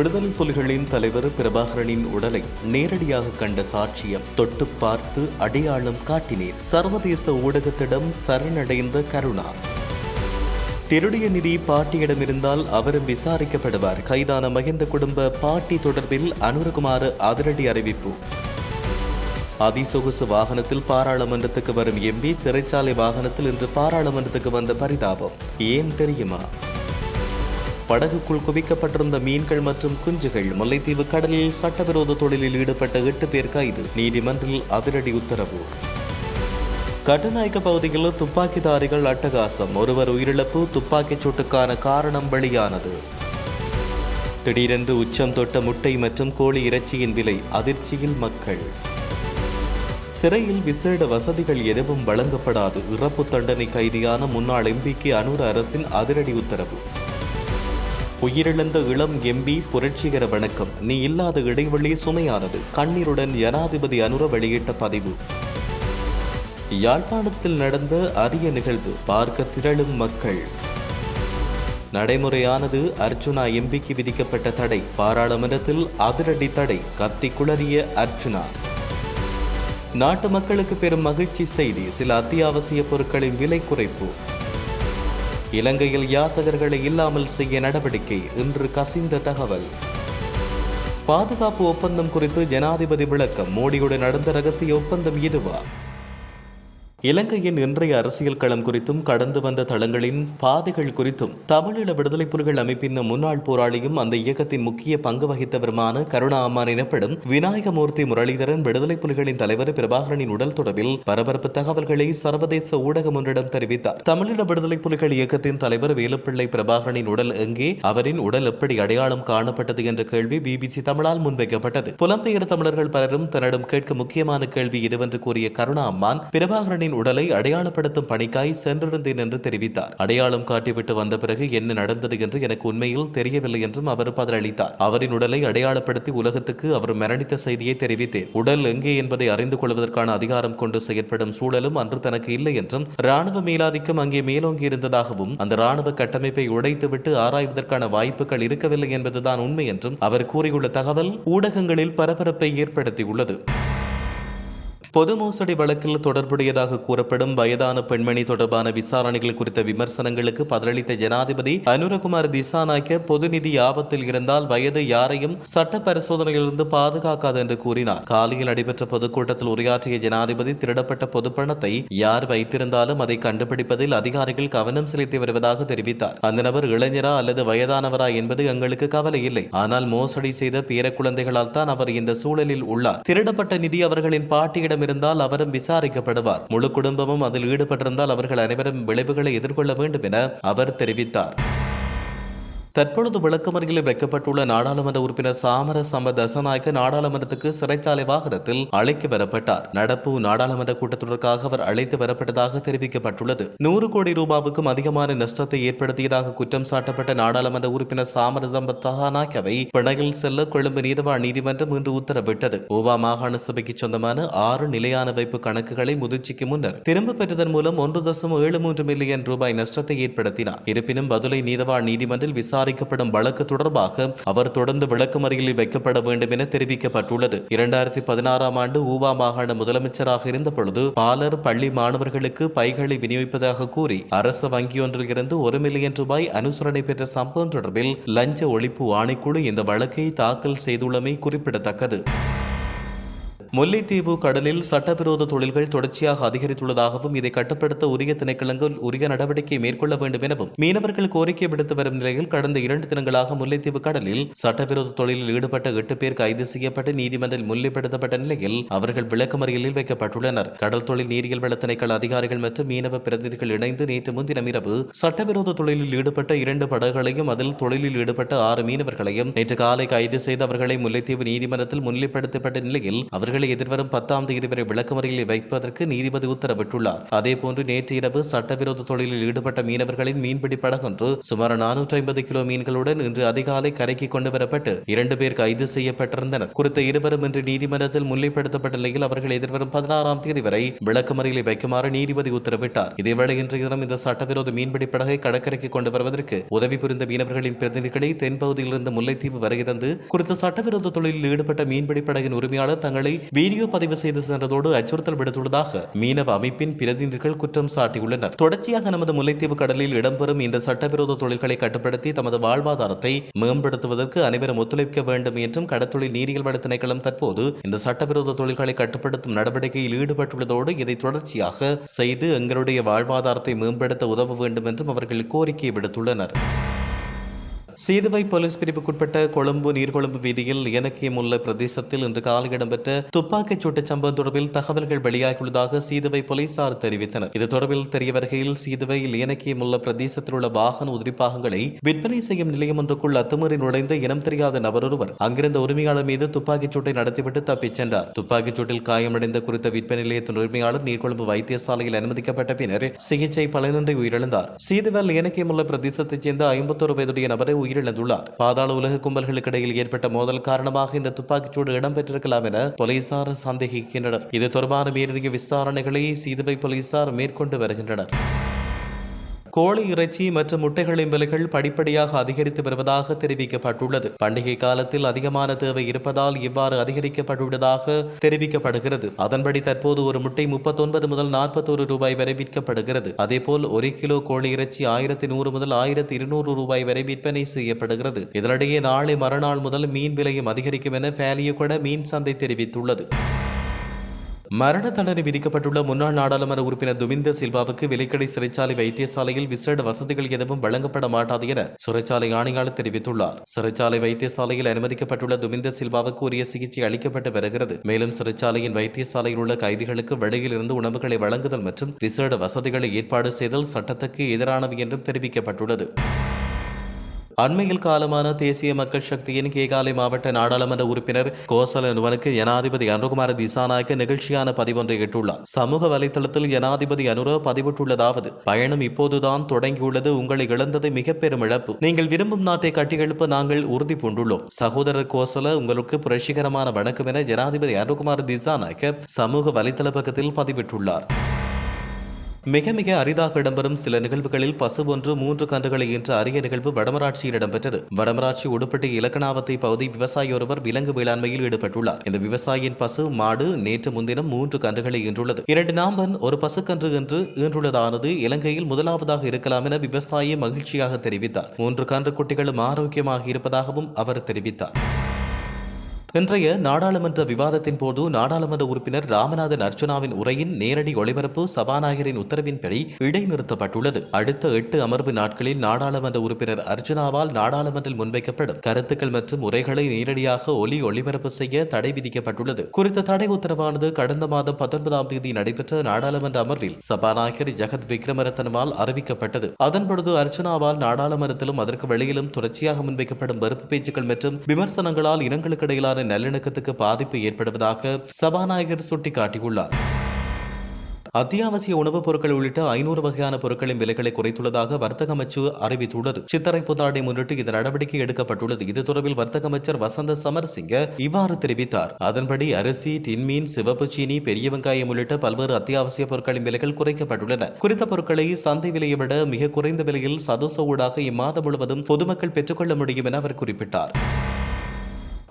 விடுதலை புலிகளின் தலைவர் பிரபாகரனின் உடலை நேரடியாக கண்ட சாட்சியம் தொட்டு பார்த்து அடையாளம் காட்டினேன். சர்வதேச ஊடகத்திடம் சரணடைந்த கருணா. திருடிய நிதி பாட்டியிடமிருந்தால் அவரும் விசாரிக்கப்படுவார். கைதான மகிந்த குடும்ப பாட்டி தொடர்பில் அனுரகுமார் அதிரடி அறிவிப்பு. அதிசொகுசு வாகனத்தில் பாராளுமன்றத்துக்கு வரும் எம்பி சிறைச்சாலை வாகனத்தில் இன்று பாராளுமன்றத்துக்கு வந்த பரிதாபம். ஏன் தெரியுமா? படகுக்குள் குவிக்கப்பட்டிருந்த மீன்கள் மற்றும் குஞ்சுகள் முல்லைத்தீவு கடலில் சட்டவிரோத தொழிலில் ஈடுபட்ட எட்டு பேர் கைது. நீதிமன்றில் அதிரடி உத்தரவு. கட்டுநாயக்க பகுதியில் துப்பாக்கிதாரிகள் அட்டகாசம். ஒருவர் உயிரிழப்பு துப்பாக்கிச் சூட்டுக்கான காரணம் வெளியானது. திடீரென்று உச்சம் தொட்ட முட்டை மற்றும் கோழி இறைச்சியின் விலை அதிர்ச்சியில் மக்கள். சிறையில் விசேட வசதிகள் எதுவும் வழங்கப்படாது. இறப்பு தண்டனை கைதியான முன்னாள் எம்பிக்கு அனுர அரசின் அதிரடி உத்தரவு. உயிரிழந்த இளம் எம்பி புரட்சிகர வணக்கம். நீ இல்லாத இடைவெளி சுமையானது. கண்ணீருடன் ஜனாதிபதி அனுர வெளியிட்ட பதிவு. யாழ்ப்பாணத்தில் நடந்த அரிய நிகழ்வு. பார்க்க திரளும் மக்கள். நடைமுறையானது அர்ஜுனா எம்பிக்கு விதிக்கப்பட்ட தடை. பாராளுமன்றத்தில் அதிரடி தடை. கத்தி குளறிய அர்ச்சுனா நாட்டு மக்களுக்கு பெரும் மகிழ்ச்சி செய்தி. சில அத்தியாவசிய பொருட்களின் விலை குறைப்பு. இலங்கையில் யாசகர்களை இல்லாமல் செய்ய நடவடிக்கை இன்று கசிந்த தகவல். பாதுகாப்பு ஒப்பந்தம் குறித்து ஜனாதிபதி விளக்கம் மோடியுடன் நடந்த ரகசிய ஒப்பந்தம் இதுவா? இலங்கையின் இன்றைய அரசியல் களம் குறித்தும் கடந்து வந்த தளங்களின் பாதைகள் குறித்தும் தமிழீழ விடுதலை புலிகள் அமைப்பின் முன்னாள் போராளியும் அந்த இயக்கத்தின் முக்கிய பங்கு வகித்தவருமான கருணா அம்மான் எனப்படும் விநாயகமூர்த்தி முரளிதரன் விடுதலை புலிகளின் தலைவர் பிரபாகரனின் உடல் தொடர்பில் பரபரப்பு தகவல்களை சர்வதேச ஊடகம் ஒன்றிடம் தெரிவித்தார். தமிழீழ விடுதலை புலிகள் இயக்கத்தின் தலைவர் வேலுப்பிள்ளை பிரபாகரனின் உடல் எங்கே? அவரின் உடல் எப்படி அடையாளம் காணப்பட்டது என்ற கேள்வி பிபிசி தமிழால் முன்வைக்கப்பட்டது. புலம்பெயர் தமிழர்கள் பலரும் தன்னிடம் கேட்க முக்கியமான கேள்வி இதுவென்று கூறிய கருணா அம்மான் பிரபாகரனின் உடலை அடையாளப்படுத்தும் பணிக்காய் சென்றிருந்தேன் என்று தெரிவித்தார். அடையாளம் காட்டிவிட்டு வந்த பிறகு என்ன நடந்தது என்று எனக்கு உண்மையில் தெரியவில்லை என்றும் அவர் பதிலளித்தார். அவரின் உடலை அடையாளப்படுத்தி உலகத்துக்கு அவர் மரணித்த செய்தியை தெரிவித்தேன். உடல் எங்கே என்பதை அறிந்து கொள்வதற்கான அதிகாரம் கொண்டு செயற்படும் சூழலும் அன்று தனக்கு இல்லை என்றும் ராணுவ மேலாதிக்கம் அங்கே மேலோங்கி இருந்ததாகவும் அந்த ராணுவ கட்டமைப்பை உடைத்துவிட்டு ஆராய்வதற்கான வாய்ப்புகள் இருக்கவில்லை என்பதுதான் உண்மை என்றும் அவர் கூறியுள்ள தகவல் ஊடகங்களில் பரபரப்பை ஏற்படுத்தியுள்ளது. பொது மோசடி வழக்கில் தொடர்புடையதாக கூறப்படும் வயதான பெண்மணி தொடர்பான விசாரணைகள் குறித்த விமர்சனங்களுக்கு பதிலளித்த ஜனாதிபதி அனுரகுமார் திசாநாயக்க பொதுநிதி ஆபத்தில் இருந்தால் வயது யாரையும் சட்ட பரிசோதனையிலிருந்து பாதுகாக்காது என்று கூறினார். காலையில் நடைபெற்ற பொதுக்கூட்டத்தில் உரையாற்றிய ஜனாதிபதி திருடப்பட்ட பொதுப்பணத்தை யார் வைத்திருந்தாலும் அதை கண்டுபிடிப்பதில் அதிகாரிகள் கவனம் செலுத்தி வருவதாக தெரிவித்தார். அந்த நபர் இளைஞரா அல்லது வயதானவரா என்பது எங்களுக்கு கவலை இல்லை. ஆனால் மோசடி செய்த பேர குழந்தைகளால் தான் அவர் இந்த சூழலில் உள்ளார். திருடப்பட்ட நிதி அவர்களின் பாட்டியிடம் இருந்தால் அவரும் விசாரிக்கப்படுவார். முழு குடும்பமும் அதில் ஈடுபட்டிருந்தால் அவர்கள் அனைவரும் விளைவுகளை எதிர்கொள்ள வேண்டும் என அவர் தெரிவித்தார். தற்பொழுது விளக்கமறிகளில் வைக்கப்பட்டுள்ள நாடாளுமன்ற உறுப்பினர் சாமர சம்ப தசநாயக்க நாடாளுமன்றத்துக்கு சிறைச்சாலை வாகனத்தில் அழைத்து வரப்பட்டார் நடப்பு நாடாளுமன்ற கூட்டத்தொடருக்காக அவர் அழைத்து வரப்பட்டதாக தெரிவிக்கப்பட்டுள்ளது. நூறு கோடி ரூபாவுக்கும் அதிகமான நஷ்டத்தை ஏற்படுத்தியதாக குற்றம் சாட்டப்பட்ட நாடாளுமன்ற உறுப்பினர் சாமர சம்ப தசாநாயக்கவை பிணையில் செல்ல கொழும்பு நீதவான் நீதிமன்றம் இன்று உத்தரவிட்டது. ஓவா மாகாண சபைக்கு சொந்தமான ஆறு நிலையான வைப்பு கணக்குகளை முதிர்ச்சிக்கு முன்னர் திரும்ப பெற்றதன் மூலம் ஒன்று தசம் ஏழு மூன்று மில்லியன் ரூபாய் நஷ்டத்தை ஏற்படுத்தினார். இருப்பினும் பதுளை நீதவான் நீதிமன்றில் விசாரிக்கப்படும் வழக்கு தொடர்பாக அவர் தொடர்ந்து விளக்கமறியலில் வைக்கப்பட வேண்டும் என தெரிவிக்கப்பட்டுள்ளது. இரண்டாயிரத்தி பதினாறாம் ஆண்டு ஊவா மாகாண முதலமைச்சராக இருந்த பொழுது பாலர் பள்ளி மாணவர்களுக்கு பைகளை விநியோகிப்பதாக கூறி அரசு வங்கியொன்றில் இருந்து ஒரு மில்லியன் ரூபாய் அனுசரணை பெற்ற சம்பவம் தொடர்பில் லஞ்ச ஒழிப்பு ஆணைக்குழு இந்த வழக்கை தாக்கல் செய்துள்ளமை குறிப்பிடத்தக்கது. முல்லைத்தீவு கடலில் சட்டவிரோத தொழில்கள் தொடர்ச்சியாக அதிகரித்துள்ளதாகவும் இதை கட்டுப்படுத்த உரிய திணைக்களங்கள் உரிய நடவடிக்கை மேற்கொள்ள வேண்டும் எனவும் மீனவர்கள் கோரிக்கை விடுத்து வரும் நிலையில் கடந்த இரண்டு தினங்களாக முல்லைத்தீவு கடலில் சட்டவிரோத தொழிலில் ஈடுபட்ட எட்டு பேர் கைது செய்யப்பட்டு நீதிமன்றில் முல்லைப்படுத்தப்பட்ட நிலையில் அவர்கள் விளக்கமறியலில் வைக்கப்பட்டுள்ளனர். கடல் தொழில் நீரியல் வள திணைக்கள அதிகாரிகள் மற்றும் மீனவ பிரதிநிதிகள் இணைந்து நேற்று முன்தினம் இரவு சட்டவிரோத தொழிலில் ஈடுபட்ட இரண்டு படகுகளையும் அதில் தொழிலில் ஈடுபட்ட ஆறு மீனவர்களையும் நேற்று காலை கைது செய்து அவர்களை முல்லைத்தீவு நீதிமன்றத்தில் முன்னிலைப்படுத்தப்பட்ட நிலையில் அவர்கள் அவர்களை எதிர்வரும் பத்தாம் தேதி வரை விளக்கமறையில் வைப்பதற்கு நீதிபதி உத்தரவிட்டுள்ளார். அதேபோன்று நேற்று இரவு சட்டவிரோத தொழிலில் ஈடுபட்ட மீனவர்களின் மீன்பிடி படகொன்று சுமார் நானூற்றி ஐம்பது கிலோ மீன்களுடன் இன்று அதிகாலை கரைக்கு கொண்டு வரப்பட்டு இரண்டு பேர் கைது செய்யப்பட்டிருந்தனர். குறித்த இருவரும் இன்று நீதிமன்றத்தில் முன்னிலைப்படுத்தப்பட்ட நிலையில் அவர்கள் எதிர்வரும் பதினாறாம் தேதி வரை விளக்கமறையில் வைக்குமாறு நீதிபதி உத்தரவிட்டார். இதேவேளை இன்றைய தினம் இந்த சட்டவிரோத மீன்பிடி படகை கடற்கரைக்கு கொண்டு வருவதற்கு உதவி புரிந்த மீனவர்களின் பிரதிநிதிகளை தென்பகுதியிலிருந்து முல்லைத்தீவு வருகை தந்து குறித்த சட்டவிரோத தொழிலில் ஈடுபட்ட மீன்பிடி படகின் உரிமையாளர் தங்களை வீடியோ பதிவு செய்து சென்றதோடு அச்சுறுத்தல் விடுத்துள்ளதாக மீனவ அமைப்பின் பிரதிநிதிகள் குற்றம் சாட்டியுள்ளனர். தொடர்ச்சியாக நமது முல்லைத்தீவு கடலில் இடம்பெறும் இந்த சட்டவிரோத தொழில்களை கட்டுப்படுத்தி தமது வாழ்வாதாரத்தை மேம்படுத்துவதற்கு அனைவரும் ஒத்துழைக்க வேண்டும் என்றும் கடத்தொழில் நீரியல் வள திணைக்களம் தற்போது இந்த சட்டவிரோத தொழில்களை கட்டுப்படுத்தும் நடவடிக்கையில் ஈடுபட்டுள்ளதோடு இதை தொடர்ச்சியாக செய்து எங்களுடைய வாழ்வாதாரத்தை மேம்படுத்த உதவ வேண்டும் என்றும் அவர்கள் கோரிக்கை விடுத்துள்ளனர். சீதுவை போலீஸ் பிரிவுக்குட்பட்ட கொழும்பு நீர்கொழும்பு வீதியில் இயனக்கியமுள்ள பிரதேசத்தில் இன்று காலை இடம்பெற்ற துப்பாக்கிச் சூட்டுச் சம்பவம் தொடர்பில் தகவல்கள் வெளியாகியுள்ளதாக சீதுவை போலீசார் தெரிவித்தனர். இது தொடர்பில் தெரிய வருகையில் சீதுவையில் இயனக்கியமுள்ள பிரதேசத்தில் உள்ள வாகன உதிரிப்பாகங்களை விற்பனை செய்யும் நிலையம் ஒன்றுக்குள் அத்துமீறி நுழைந்த இனம் தெரியாத நபரொருவர் அங்கிருந்த உரிமையாளர் மீது துப்பாக்கிச் சூட்டை நடத்திவிட்டு தப்பிச் சென்றார். துப்பாக்கிச் சூட்டில் காயமடைந்த குறித்த விற்பனை நிலையத்தின் உரிமையாளர் நீர்கொழும்பு வைத்தியசாலையில் அனுமதிக்கப்பட்ட பின்னர் சிகிச்சை பலனின்றி உயிரிழந்தார். சீதுவல் இயனக்கியமுள்ள பிரதேசத்தைச் சேர்ந்த ஐம்பத்தோரு வயதுடைய நபரை உயிரிழந்துள்ளார். பாதாள உலக கும்பல்களுக்கு இடையில் ஏற்பட்ட மோதல் காரணமாக இந்த துப்பாக்கிச்சூடு இடம்பெற்றிருக்கலாம் என போலீசார் சந்தேகிக்கின்றனர். இது தொடர்பான மேலதிக விசாரணைகளை சீதுவை போலீசார் மேற்கொண்டு வருகின்றனர். கோழி இறைச்சி மற்றும் முட்டைகளின் விலைகள் படிப்படியாக அதிகரித்து வருவதாக தெரிவிக்கப்பட்டுள்ளது. பண்டிகை காலத்தில் அதிகமான தேவை இருப்பதால் இவ்வாறு அதிகரிக்கப்பட்டுள்ளதாக தெரிவிக்கப்படுகிறது. அதன்படி தற்போது ஒரு முட்டை முப்பத்தொன்பது முதல் நாற்பத்தோரு ரூபாய் வரை விற்கப்படுகிறது. அதேபோல் ஒரு கிலோ கோழி இறைச்சி ஆயிரத்தி நூறு முதல் ஆயிரத்தி இருநூறு ரூபாய் வரை விற்பனை செய்யப்படுகிறது. இதனிடையே நாளை மறுநாள் முதல் மீன் விலையும் அதிகரிக்கும் என ஃபேலியகொட மீன் சந்தை தெரிவித்துள்ளது. மரண தண்டனை விதிக்கப்பட்டுள்ள முன்னாள் நாடாளுமன்ற உறுப்பினர் துமிந்த சில்வாவுக்கு விலைக்கடை சிறைச்சாலை வைத்தியசாலையில் விசேட வசதிகள் எதுவும் வழங்கப்பட மாட்டாது என சிறைச்சாலை ஆணையாளர் தெரிவித்துள்ளார். சிறைச்சாலை வைத்தியசாலையில் அனுமதிக்கப்பட்டுள்ள துமிந்த சில்வாவுக்கு உரிய சிகிச்சை அளிக்கப்பட்டு வருகிறது. மேலும் சிறைச்சாலையின் வைத்தியசாலையில் உள்ள கைதிகளுக்கு வெளியில் இருந்து உணவுகளை வழங்குதல் மற்றும் விசேட வசதிகளை ஏற்பாடு செய்தல் சட்டத்துக்கு எதிரானவை என்றும் தெரிவிக்கப்பட்டுள்ளது. அண்மையில் காலமான தேசிய மக்கள் சக்தியின் கேகாலை மாவட்ட நாடாளுமன்ற உறுப்பினர் கோசலனுவனுக்கு ஜனாதிபதி அனுகுமார திசாநாயக்க நிகழ்ச்சியான பதிவொன்றை இட்டுள்ளார். சமூக வலைதளத்தில் ஜனாதிபதி அனுர பதிவிட்டுள்ளதாவது பயணம் இப்போதுதான் தொடங்கியுள்ளது உங்களை இழந்தது மிக பெரும் இழப்பு. நீங்கள் விரும்பும் நாட்டை கட்டியெழுப்ப நாங்கள் உறுதி பூண்டுள்ளோம். சகோதரர் கோசல உங்களுக்கு புரட்சிகரமான வணக்கம் என ஜனாதிபதி அனுகுமார திசாநாயக்க சமூக வலைதள பக்கத்தில் பதிவிட்டுள்ளார். மிக மிக அரிதாக இடம்பெறும் சில நிகழ்வுகளில் பசு ஒன்று மூன்று கன்றுகளை ஈன்ற அரிய நிகழ்வு வடமராட்சியில் இடம்பெற்றது. வடமராட்சி உடுப்பட்டி இலக்கணாவத்தை பகுதி விவசாயி ஒருவர் விலங்கு வேளாண்மையில் ஈடுபட்டுள்ளார். இந்த விவசாயியின் பசு மாடு நேற்று முன்தினம் மூன்று கன்றுகளை ஈன்றுள்ளது. இரண்டு நாம்பன் ஒரு பசுக்கன்று என்று ஈன்றுள்ளதானது இலங்கையில் முதலாவதாக இருக்கலாம் என விவசாயி மகிழ்ச்சியாக தெரிவித்தார். மூன்று கன்று குட்டிகளும் ஆரோக்கியமாக இருப்பதாகவும் அவர் தெரிவித்தார். இன்றைய நாடாளுமன்ற விவாதத்தின் போது நாடாளுமன்ற உறுப்பினர் ராமநாதன் அர்ச்சுனாவின் உரையின் நேரடி ஒளிபரப்பு சபாநாயகரின் உத்தரவின்படி இடைநிறுத்தப்பட்டுள்ளது. அடுத்த எட்டு அமர்வு நாட்களில் நாடாளுமன்ற உறுப்பினர் அர்ச்சுனாவால் நாடாளுமன்றில் முன்வைக்கப்படும் கருத்துக்கள் மற்றும் உரைகளை நேரடியாக ஒலி ஒளிபரப்பு செய்ய தடை விதிக்கப்பட்டுள்ளது. குறித்த தடை உத்தரவானது கடந்த மாதம் பத்தொன்பதாம் தேதி நடைபெற்ற நாடாளுமன்ற அமர்வில் சபாநாயகர் ஜெகத் விக்ரமரத்தனவால் அறிவிக்கப்பட்டது. அதன்பொழுது அர்ச்சுனாவால் நாடாளுமன்றத்திலும் அதற்கு வெளியிலும் தொடர்ச்சியாக முன்வைக்கப்படும் வெறுப்பு பேச்சுக்கள் மற்றும் விமர்சனங்களால் இனங்களுக்கு இடையிலான நல்லிணக்கத்துக்கு பாதிப்பு ஏற்படுவதாக சபாநாயகர் சுட்டிக்காட்டியுள்ளார். அத்தியாவசிய உணவுப் பொருட்கள் உள்ளிட்ட ஐநூறு வகையான பொருட்களின் விலைகளை குறைத்துள்ளதாக வர்த்தக அமைச்சு அறிவித்துள்ளது. சித்தரை புத்தாண்டை முன்னிட்டு இந்த நடவடிக்கை எடுக்கப்பட்டுள்ளது. இது தொடர்பில் வர்த்தக அமைச்சர் வசந்த சமரசிங்க இவ்வாறு தெரிவித்தார். அதன்படி அரிசி டின்மீன் சிவப்பு சீனி பெரிய வெங்காயம் உள்ளிட்ட பல்வேறு அத்தியாவசிய பொருட்களின் விலைகள் குறைக்கப்பட்டுள்ளன. குறித்த பொருட்களை சந்தை விலையை விட மிக குறைந்த விலையில் சதோச ஊடாக இம்மாதம் முழுவதும் பொதுமக்கள் பெற்றுக்கொள்ள முடியும் என அவர் குறிப்பிட்டார்.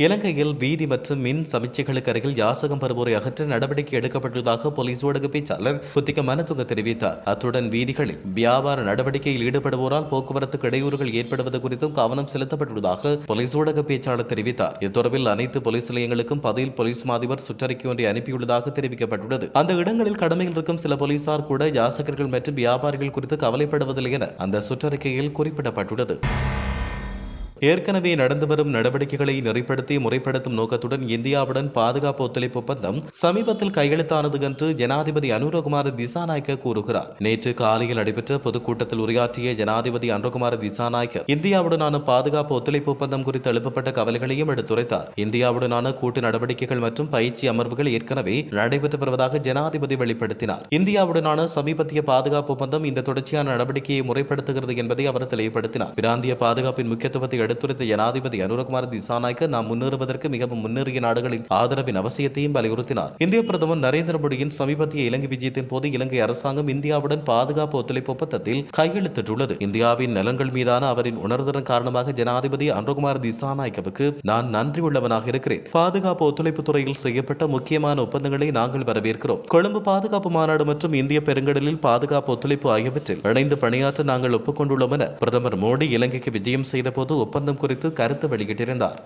இலங்கையில் வீதி மற்றும் மின் சமிச்சைகளுக்கு அருகில் யாசகம் பெறுவோரை அகற்ற நடவடிக்கை எடுக்கப்பட்டுள்ளதாக போலீஸ் ஊடக பேச்சாளர் குத்திக்க மனத்துங்க தெரிவித்தார். அத்துடன் வீதிகளில் வியாபார நடவடிக்கையில் ஈடுபடுவோரால் போக்குவரத்துக்கு இடையூறுகள் ஏற்படுவது குறித்தும் கவனம் செலுத்தப்பட்டுள்ளதாக போலீஸ் ஊடக பேச்சாளர் தெரிவித்தார். இது தொடர்பில் அனைத்து போலீஸ் நிலையங்களுக்கும் பதில் போலீஸ் மாதிபர் சுற்றறிக்கை ஒன்றை அனுப்பியுள்ளதாக தெரிவிக்கப்பட்டுள்ளது. அந்த இடங்களில் கடமையில் இருக்கும் சில போலீசார் கூட யாசகர்கள் மற்றும் வியாபாரிகள் குறித்து கவலைப்படுவதில்லை என அந்த சுற்றறிக்கையில் குறிப்பிடப்பட்டுள்ளது. ஏற்கனவே நடந்து வரும் நடவடிக்கைகளை நெறிப்படுத்தி முறைப்படுத்தும் நோக்கத்துடன் இந்தியாவுடன் பாதுகாப்பு ஒத்துழைப்பு ஒப்பந்தம் சமீபத்தில் கையெழுத்தானது என்று ஜனாதிபதி அனுரகுமார் திசாநாயக்க கூறுகிறார். நேற்று காலையில் நடைபெற்ற பொதுக்கூட்டத்தில் உரையாற்றிய ஜனாதிபதி அனுரகுமார் திசாநாயக்க இந்தியாவுடனான பாதுகாப்பு ஒத்துழைப்பு ஒப்பந்தம் குறித்து எழுப்பப்பட்ட கவலைகளையும் எடுத்துரைத்தார். இந்தியாவுடனான கூட்டு நடவடிக்கைகள் மற்றும் பயிற்சி அமர்வுகள் ஏற்கனவே நடைபெற்று வருவதாக ஜனாதிபதி வெளிப்படுத்தினார். இந்தியாவுடனான சமீபத்திய பாதுகாப்பு ஒப்பந்தம் இந்த தொடர்ச்சியான நடவடிக்கையை முறைப்படுத்துகிறது என்பதை அவர் தெளிவுபடுத்தினார். பிராந்திய பாதுகாப்பின் முக்கியத்துவத்தை எடுத்துரைத்த ஜனாதிபதி அனுரகுமார் திசாநாயக்க நாம் முன்னேறுவதற்கு மிகவும் முன்னேறிய நாடுகளின் ஆதரவின் அவசியத்தையும் வலியுறுத்தினார். இந்திய பிரதமர் நரேந்திர மோடியின் சமீபத்திய இலங்கை விஜயத்தின் போது இலங்கை அரசாங்கம் இந்தியாவுடன் பாதுகாப்பு ஒத்துழைப்பு ஒப்பந்தத்தில் கையெழுத்திட்டுள்ளது. இந்தியாவின் நலன்கள் மீதான அவரின் உணர்திறன் காரணமாக ஜனாதிபதி அனுரகுமார் திசாநாயக்கவுக்கு நான் நன்றி உள்ளவனாக இருக்கிறேன். பாதுகாப்பு ஒத்துழைப்பு துறையில் செய்யப்பட்ட முக்கியமான ஒப்பந்தங்களை நாங்கள் வரவேற்கிறோம். கொழும்பு பாதுகாப்பு மாநாடு மற்றும் இந்திய பெருங்கடலில் பாதுகாப்பு ஒத்துழைப்பு ஆகியவற்றில் இணைந்து பணியாற்ற நாங்கள் ஒப்புக்கொண்டுள்ளோம் என பிரதமர் மோடி இலங்கைக்கு விஜயம் செய்தபோது ஒப்பந்தம் குறித்து கருத்து வெளியிட்டிருந்தார்